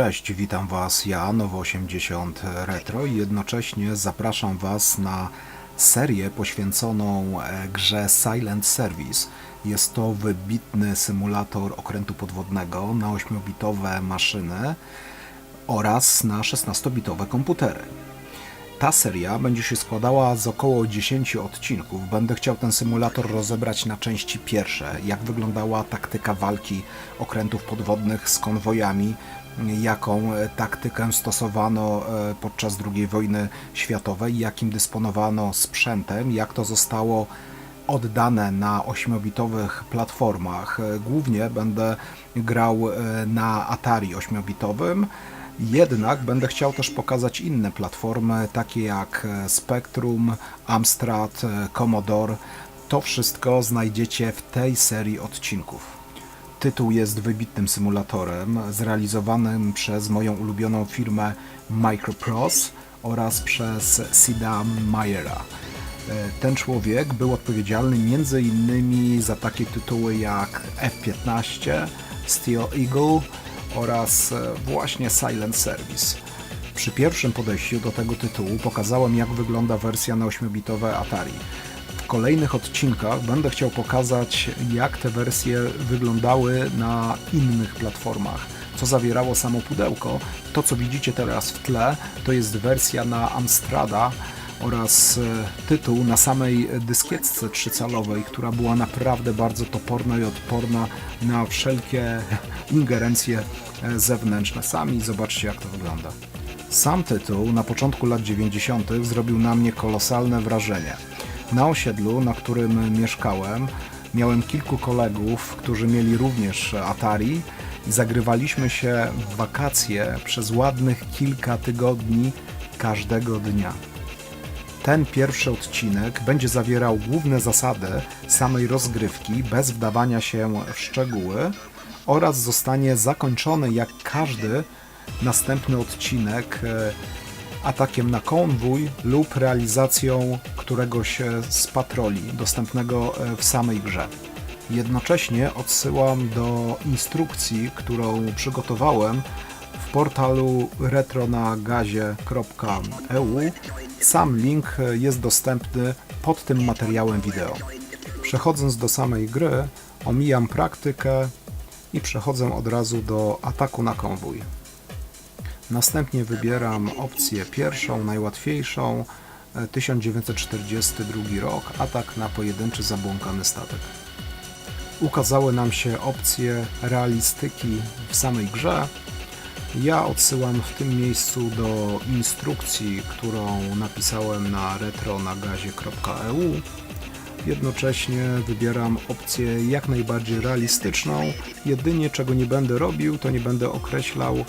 Cześć, witam Was, ja Nowo80 Retro i jednocześnie zapraszam Was na serię poświęconą e, grze Silent Service. Jest to wybitny symulator okrętu podwodnego na 8-bitowe maszyny oraz na 16-bitowe komputery. Ta seria będzie się składała z około 10 odcinków. Będę chciał ten symulator rozebrać na części pierwsze. Jak wyglądała taktyka walki okrętów podwodnych z konwojami, jaką e, taktykę stosowano e, podczas II wojny światowej, jakim dysponowano sprzętem, jak to zostało oddane na 8-bitowych platformach. E, Głównie będę grał na Atari 8-bitowym, jednak będę chciał też pokazać inne platformy, takie jak Spectrum, Amstrad, Commodore. To wszystko znajdziecie w tej serii odcinków. Tytuł jest wybitnym symulatorem zrealizowanym przez moją ulubioną firmę Microprose oraz przez Sida Mayera. E, Ten człowiek był odpowiedzialny innymi za takie tytuły jak F-15, Steel Eagle oraz e, właśnie Silent Service. Przy pierwszym podejściu do tego tytułu pokazałem jak wygląda wersja na 8-bitowe Atari. Kolejnych odcinkach będę chciał pokazać, jak te wersje wyglądały na innych platformach, co zawierało samo pudełko. To, co widzicie teraz w tle, to jest wersja na Amstrada oraz e, tytuł na samej dyskietce trzycalowej, która była naprawdę bardzo toporna i odporna na wszelkie ingerencje e, zewnętrzne. Sami zobaczcie, jak to wygląda. Sam tytuł na początku lat 90. zrobił na mnie kolosalne wrażenie. Na osiedlu, na którym mieszkałem, miałem kilku kolegów, którzy mieli również Atari i zagrywaliśmy się w wakacje przez ładnych kilka tygodni każdego dnia. Ten pierwszy odcinek będzie zawierał główne zasady samej rozgrywki bez wdawania się w szczegóły oraz zostanie zakończony jak każdy następny odcinek e, atakiem na konwój lub realizacją któregoś e, z patroli dostępnego e, w samej grze. Jednocześnie odsyłam do instrukcji, którą przygotowałem w portalu retronagazie.eu. Sam link jest dostępny pod tym materiałem wideo. Przechodząc do samej gry, omijam praktykę i przechodzę od razu do ataku na konwój. Następnie wybieram opcję pierwszą, najłatwiejszą, e, 1942 rok, atak na pojedynczy zabłąkany statek. Ukazały nam się opcje realistyki w samej grze. Ja odsyłam w tym miejscu do instrukcji, którą napisałem na retronagazie.eu. Jednocześnie wybieram opcję jak najbardziej realistyczną. Jedynie czego nie będę robił, to nie będę określał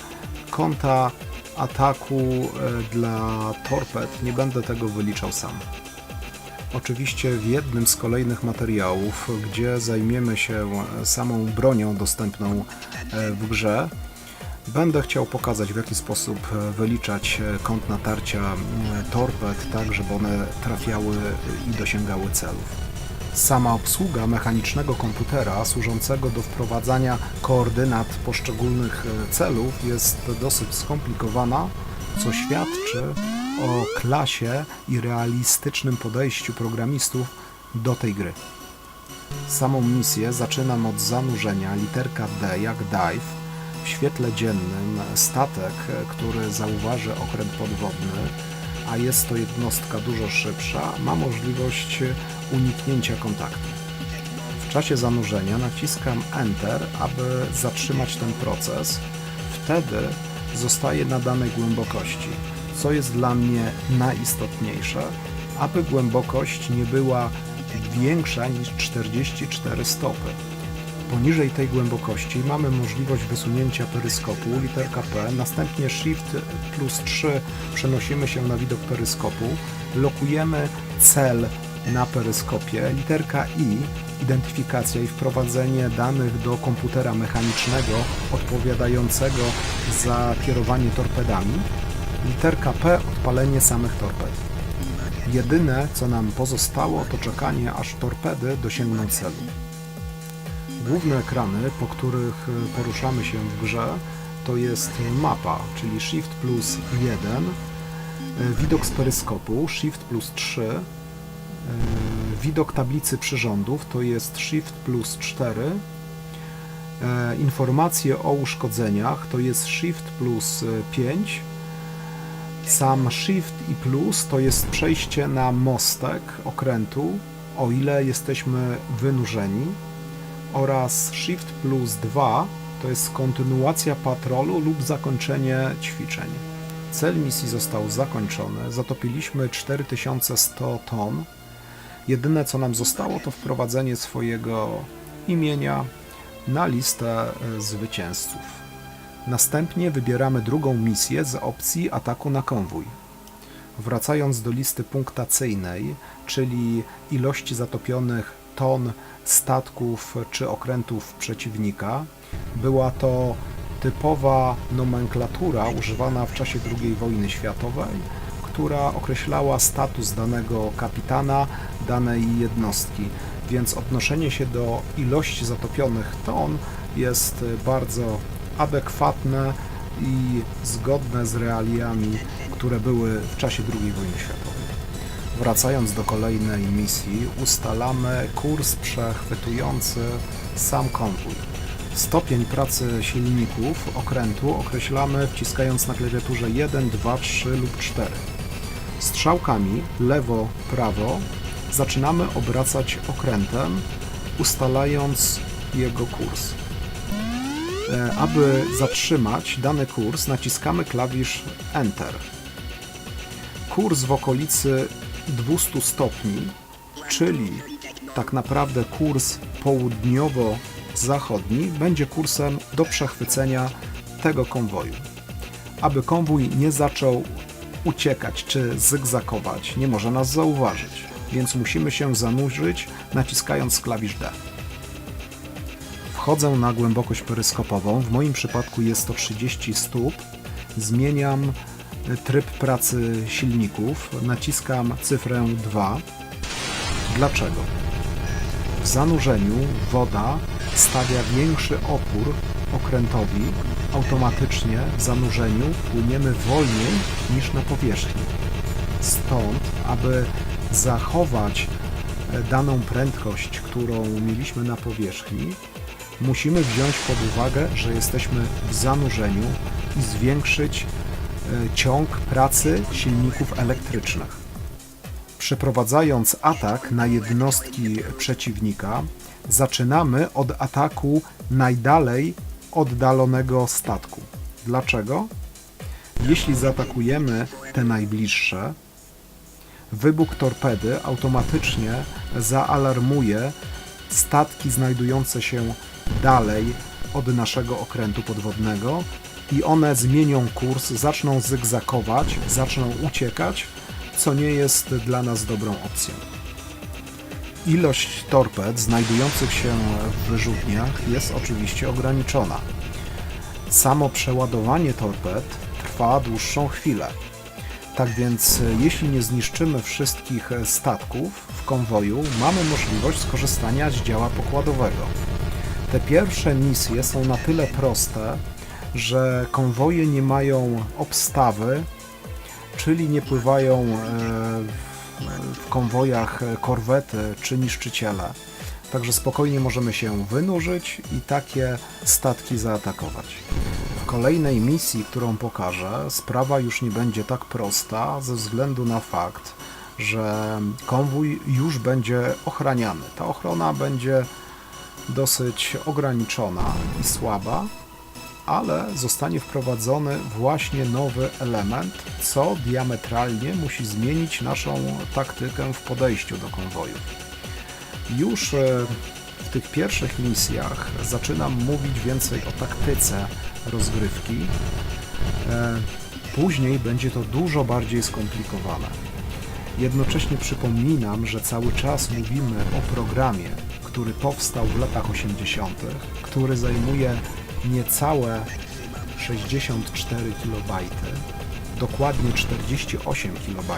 kąta ataku e, dla torped. Nie będę tego wyliczał sam. Oczywiście w jednym z kolejnych materiałów, gdzie zajmiemy się samą bronią dostępną e, w grze, będę chciał pokazać w jaki sposób e, wyliczać e, kąt natarcia e, torped, tak żeby one trafiały i dosięgały celów. Sama obsługa mechanicznego komputera służącego do wprowadzania koordynat poszczególnych e, celów jest dosyć skomplikowana, co świadczy o klasie i realistycznym podejściu programistów do tej gry. Samą misję zaczynam od zanurzenia literka D jak dive. W świetle dziennym statek, e, który zauważy okręt podwodny, a jest to jednostka dużo szybsza, ma możliwość uniknięcia kontaktu. W czasie zanurzenia naciskam Enter, aby zatrzymać ten proces. Wtedy zostaje na danej głębokości, co jest dla mnie najistotniejsze, aby głębokość nie była większa niż 44 stopy. Poniżej tej głębokości mamy możliwość wysunięcia peryskopu, literka P, następnie Shift plus 3 przenosimy się na widok peryskopu, lokujemy cel na peryskopie, literka I, identyfikacja i wprowadzenie danych do komputera mechanicznego odpowiadającego za kierowanie torpedami, literka P, odpalenie samych torped. Jedyne, co nam pozostało, to czekanie, aż torpedy dosięgną celu. Główne ekrany, po których e, poruszamy się w grze, to jest mapa, czyli Shift plus 1, e, widok z peryskopu, Shift plus 3, e, widok tablicy przyrządów, to jest Shift plus 4, e, informacje o uszkodzeniach, to jest Shift plus e, 5, sam Shift i plus to jest przejście na mostek okrętu, o ile jesteśmy wynurzeni, oraz Shift plus 2 to jest kontynuacja patrolu lub zakończenie ćwiczeń. Cel misji został zakończony, zatopiliśmy 4100 ton. Jedyne co nam zostało to wprowadzenie swojego imienia na listę e, zwycięzców. Następnie wybieramy drugą misję z opcji ataku na konwój. Wracając do listy punktacyjnej, czyli ilości zatopionych ton statków czy okrętów przeciwnika, była to typowa nomenklatura używana w czasie II wojny światowej, która określała status danego kapitana danej jednostki, więc odnoszenie się do ilości zatopionych ton jest bardzo adekwatne i zgodne z realiami, które były w czasie II wojny światowej. Wracając do kolejnej misji, ustalamy kurs przechwytujący sam konwój. Stopień pracy silników okrętu określamy wciskając na klawiaturze 1, 2, 3 lub 4. Strzałkami lewo, prawo zaczynamy obracać okrętem, ustalając jego kurs. E, Aby zatrzymać dany kurs, naciskamy klawisz Enter. Kurs w okolicy 200 stopni, czyli tak naprawdę kurs południowo-zachodni, będzie kursem do przechwycenia tego konwoju. Aby konwój nie zaczął uciekać czy zygzakować, nie może nas zauważyć, więc musimy się zanurzyć naciskając klawisz D. Wchodzę na głębokość peryskopową. W moim przypadku jest to 30 stóp. Zmieniam tryb pracy silników. Naciskam cyfrę 2. Dlaczego? W zanurzeniu woda stawia większy opór okrętowi. Automatycznie w zanurzeniu płyniemy wolniej niż na powierzchni. Stąd, aby zachować e, daną prędkość, którą mieliśmy na powierzchni, musimy wziąć pod uwagę, że jesteśmy w zanurzeniu i zwiększyć ciąg pracy silników elektrycznych. Przeprowadzając atak na jednostki przeciwnika, zaczynamy od ataku najdalej oddalonego statku. Dlaczego? Jeśli zaatakujemy te najbliższe, wybuch torpedy automatycznie zaalarmuje statki znajdujące się dalej od naszego okrętu podwodnego i one zmienią kurs, zaczną zygzakować, zaczną uciekać, co nie jest dla nas dobrą opcją. Ilość torped znajdujących się w wyrzutniach jest oczywiście ograniczona. Samo przeładowanie torped trwa dłuższą chwilę. Tak więc, e, jeśli nie zniszczymy wszystkich e, statków w konwoju, mamy możliwość skorzystania z działa pokładowego. Te pierwsze misje są na tyle proste, że konwoje nie mają obstawy, czyli nie pływają e, w- konwojach korwety czy niszczyciele. Także spokojnie możemy się wynurzyć i takie statki zaatakować. W kolejnej misji, którą pokażę, sprawa już nie będzie tak prosta ze względu na fakt, że konwój już będzie ochraniany. Ta ochrona będzie dosyć ograniczona i słaba, ale zostanie wprowadzony właśnie nowy element, co diametralnie musi zmienić naszą taktykę w podejściu do konwoju. Już e, w tych pierwszych misjach zaczynam mówić więcej o taktyce rozgrywki. E, Później będzie to dużo bardziej skomplikowane. Jednocześnie przypominam, że cały czas mówimy o programie, który powstał w latach 80., który zajmuje niecałe 64 KB, dokładnie 48 KB.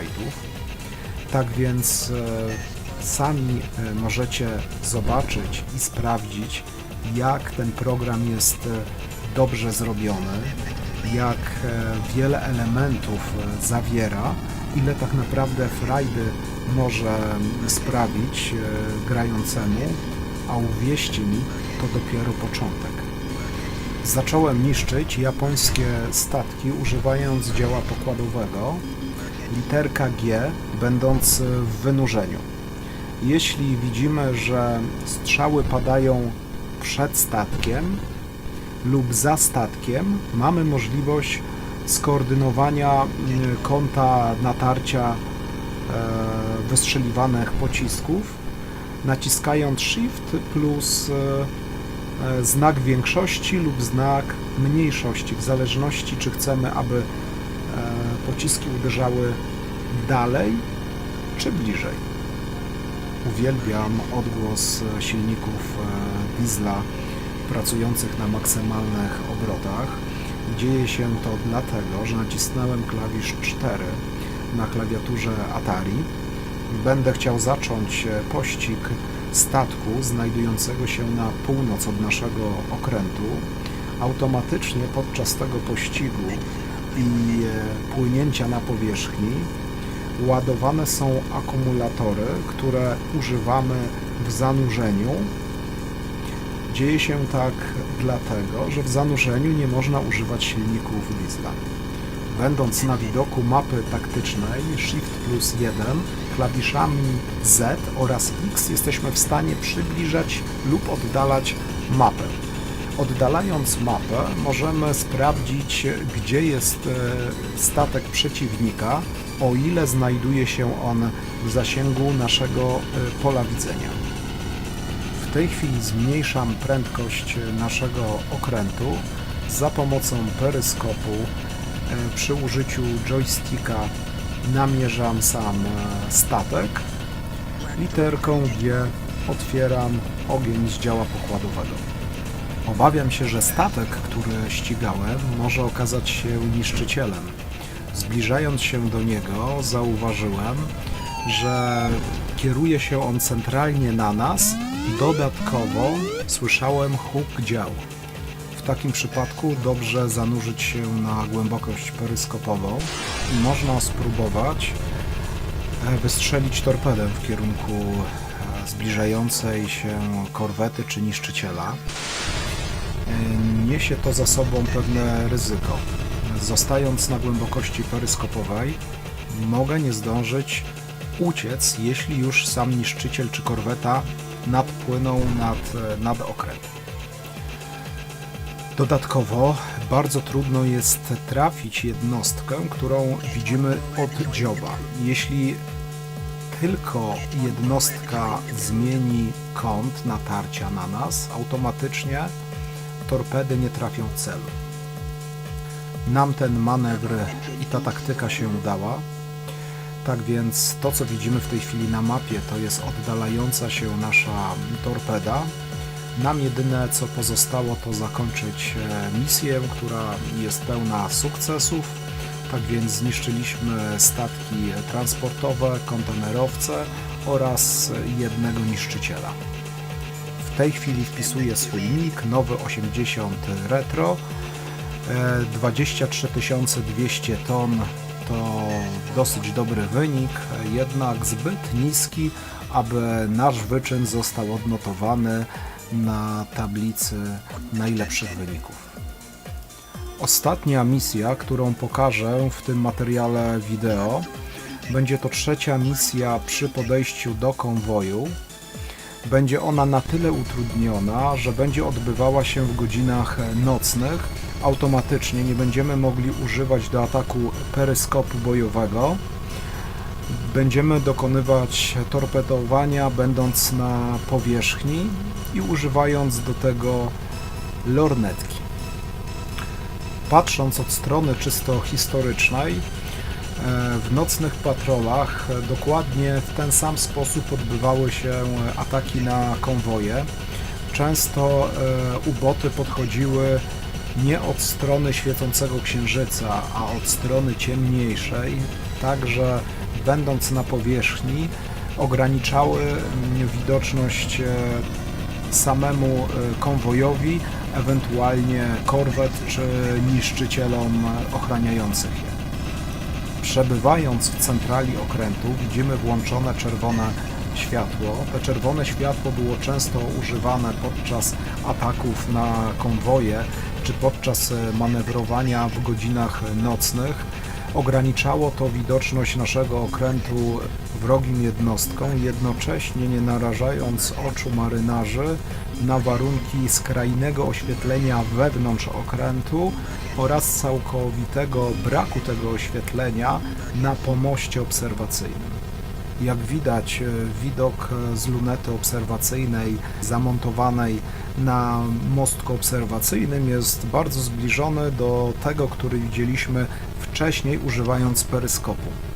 Tak więc e, sami e, możecie zobaczyć i sprawdzić, jak ten program jest e, dobrze zrobiony, jak wiele elementów zawiera, ile tak naprawdę frajdy może sprawić e, grającemu, a uwierzcie mi, to dopiero początek. Zacząłem niszczyć japońskie statki używając dzieła pokładowego, literka G będąc w wynurzeniu. Jeśli widzimy, że strzały padają przed statkiem lub za statkiem, mamy możliwość skoordynowania mm, kąta natarcia e, wystrzeliwanych pocisków, naciskając Shift plus e, e, znak większości lub znak mniejszości, w zależności czy chcemy, aby e, pociski uderzały dalej czy bliżej. Uwielbiam odgłos e, silników e, diesla pracujących na maksymalnych obrotach. Dzieje się to dlatego, że nacisnąłem klawisz 4 na klawiaturze Atari. Będę chciał zacząć e, pościg statku znajdującego się na północ od naszego okrętu. Automatycznie podczas tego pościgu i płynięcia na powierzchni ładowane są akumulatory, które używamy w zanurzeniu. Dzieje się tak dlatego, że w zanurzeniu nie można używać silników diesla. Będąc na widoku mapy taktycznej Shift plus 1, klawiszami Z oraz X jesteśmy w stanie przybliżać lub oddalać mapę. Oddalając mapę możemy sprawdzić, gdzie jest e, statek przeciwnika, o ile znajduje się on w zasięgu naszego e, pola widzenia. W tej chwili zmniejszam prędkość naszego okrętu za pomocą peryskopu. E, Przy użyciu joysticka namierzam sam statek. Literką G otwieram ogień z działa pokładowego. Obawiam się, że statek, który ścigałem, może okazać się niszczycielem. Zbliżając się do niego, zauważyłem, że kieruje się on centralnie na nas. Dodatkowo słyszałem huk dział. W takim przypadku dobrze zanurzyć się na głębokość peryskopową i można spróbować e, wystrzelić torpedę w kierunku e, zbliżającej się korwety czy niszczyciela. E, Niesie to za sobą pewne ryzyko. Zostając na głębokości peryskopowej, mogę nie zdążyć uciec, jeśli już sam niszczyciel czy korweta nadpłyną nad, nad okręt. Dodatkowo bardzo trudno jest trafić jednostkę, którą widzimy od dzioba. Jeśli tylko jednostka zmieni kąt natarcia na nas, automatycznie torpedy nie trafią w cel. Nam ten manewr i ta taktyka się udała. Tak więc to, co widzimy w tej chwili na mapie, to jest oddalająca się nasza torpeda. Nam jedyne, co pozostało, to zakończyć e, misję, która jest pełna sukcesów. Tak więc zniszczyliśmy statki transportowe, kontenerowce oraz jednego niszczyciela. W tej chwili wpisuję swój nick, nowy 80 retro. E, 23 200 ton to dosyć dobry wynik, jednak zbyt niski, aby nasz wyczyn został odnotowany na tablicy najlepszych wyników. Ostatnia misja, którą pokażę w tym materiale wideo, będzie to trzecia misja przy podejściu do konwoju. Będzie ona na tyle utrudniona, że będzie odbywała się w godzinach nocnych. Automatycznie nie będziemy mogli używać do ataku peryskopu bojowego. Będziemy dokonywać torpedowania będąc na powierzchni i używając do tego lornetki. Patrząc od strony czysto historycznej, e, w nocnych patrolach e, dokładnie w ten sam sposób odbywały się ataki na konwoje. Często e, uboty podchodziły nie od strony świecącego księżyca, a od strony ciemniejszej, także będąc na powierzchni ograniczały mm, widoczność samemu konwojowi, ewentualnie korwet czy niszczycielom ochraniających je. Przebywając w centrali okrętu widzimy włączone czerwone światło. To czerwone światło było często używane podczas ataków na konwoje czy podczas e, manewrowania w godzinach nocnych. Ograniczało to widoczność naszego okrętu wrogim jednostkom, jednocześnie nie narażając oczu marynarzy na warunki skrajnego oświetlenia wewnątrz okrętu oraz całkowitego braku tego oświetlenia na pomoście obserwacyjnym. Jak widać, e, widok e, z lunety obserwacyjnej zamontowanej na mostku obserwacyjnym jest bardzo zbliżony do tego, który widzieliśmy wcześniej używając peryskopu.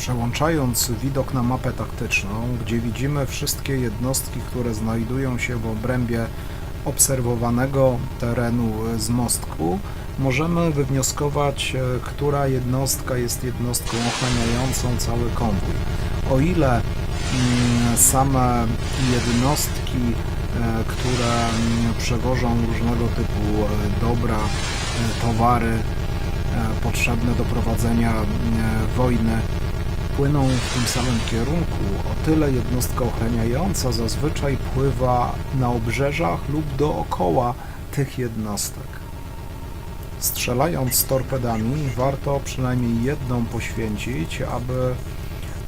Przełączając widok na mapę taktyczną, gdzie widzimy wszystkie jednostki, które znajdują się w obrębie obserwowanego terenu z mostku, możemy wywnioskować, e, która jednostka jest jednostką ochraniającą cały konwój. O ile mm, same jednostki, e, które mm, przewożą różnego typu e, dobra, towary potrzebne do prowadzenia e, wojny, płyną w tym samym kierunku, o tyle jednostka ochraniająca zazwyczaj pływa na obrzeżach lub dookoła tych jednostek. Strzelając torpedami, warto przynajmniej jedną poświęcić, aby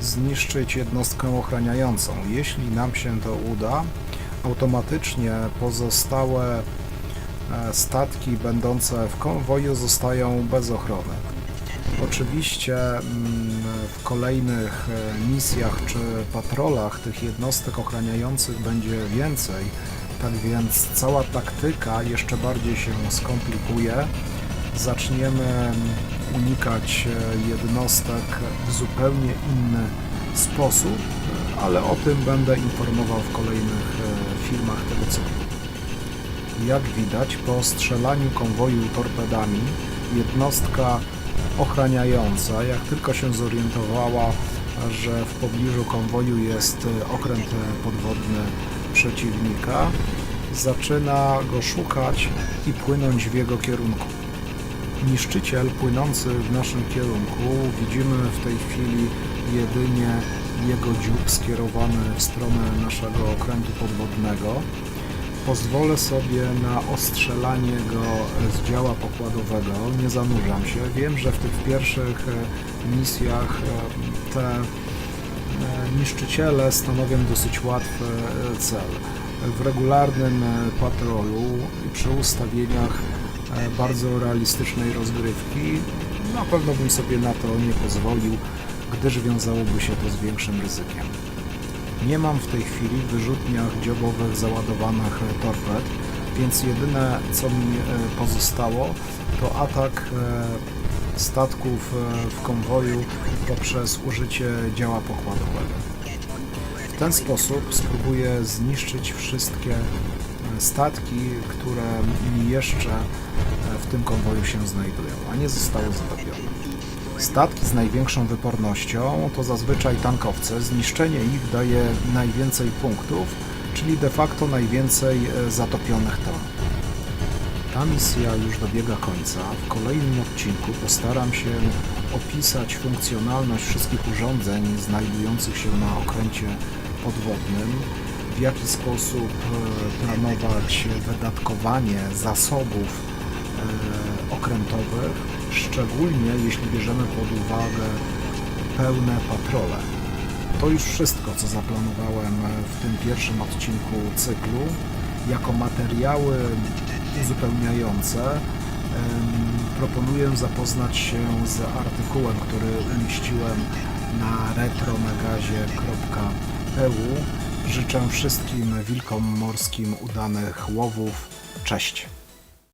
zniszczyć jednostkę ochraniającą. Jeśli nam się to uda, automatycznie pozostałe e, statki będące w konwoju zostają bez ochrony. Oczywiście mm, w kolejnych e, misjach czy patrolach tych jednostek ochraniających będzie więcej, tak więc cała taktyka jeszcze bardziej się skomplikuje. Zaczniemy mm, unikać e, jednostek w zupełnie inny sposób, ale o tym będę informował w kolejnych e, filmach tego cyklu. Jak widać, po strzelaniu konwoju torpedami, jednostka ochraniająca, jak tylko się zorientowała, że w pobliżu konwoju jest e, okręt podwodny przeciwnika, zaczyna go szukać i płynąć w jego kierunku. Niszczyciel płynący w naszym kierunku widzimy w tej chwili jedynie jego dziób skierowany w stronę naszego okrętu podwodnego. Pozwolę sobie na ostrzelanie go z działa pokładowego. Nie zanurzam się. Wiem, że w tych pierwszych e, misjach e, te e, niszczyciele stanowią dosyć łatwy cel. W regularnym patrolu i przy ustawieniach bardzo realistycznej rozgrywki na pewno bym sobie na to nie pozwolił, gdyż wiązałoby się to z większym ryzykiem. Nie mam w tej chwili w wyrzutniach dziobowych załadowanych torped, więc jedyne co mi e, pozostało to atak e, statków e, w konwoju poprzez użycie działa pokładowego. W ten sposób spróbuję zniszczyć wszystkie statki, które jeszcze w tym konwoju się znajdują, a nie zostały zatopione. Statki z największą wypornością to zazwyczaj tankowce. Zniszczenie ich daje najwięcej punktów, czyli de facto najwięcej e, zatopionych ton. Ta misja już dobiega końca. W kolejnym odcinku postaram się opisać funkcjonalność wszystkich urządzeń znajdujących się na okręcie podwodnym, w jaki sposób e, planować wydatkowanie zasobów okrętowych, szczególnie jeśli bierzemy pod uwagę pełne patrole. To już wszystko, co zaplanowałem w tym pierwszym odcinku cyklu. Jako materiały uzupełniające proponuję zapoznać się z artykułem, który umieściłem na retromagazie.eu. Życzę wszystkim wilkom morskim udanych łowów. Cześć!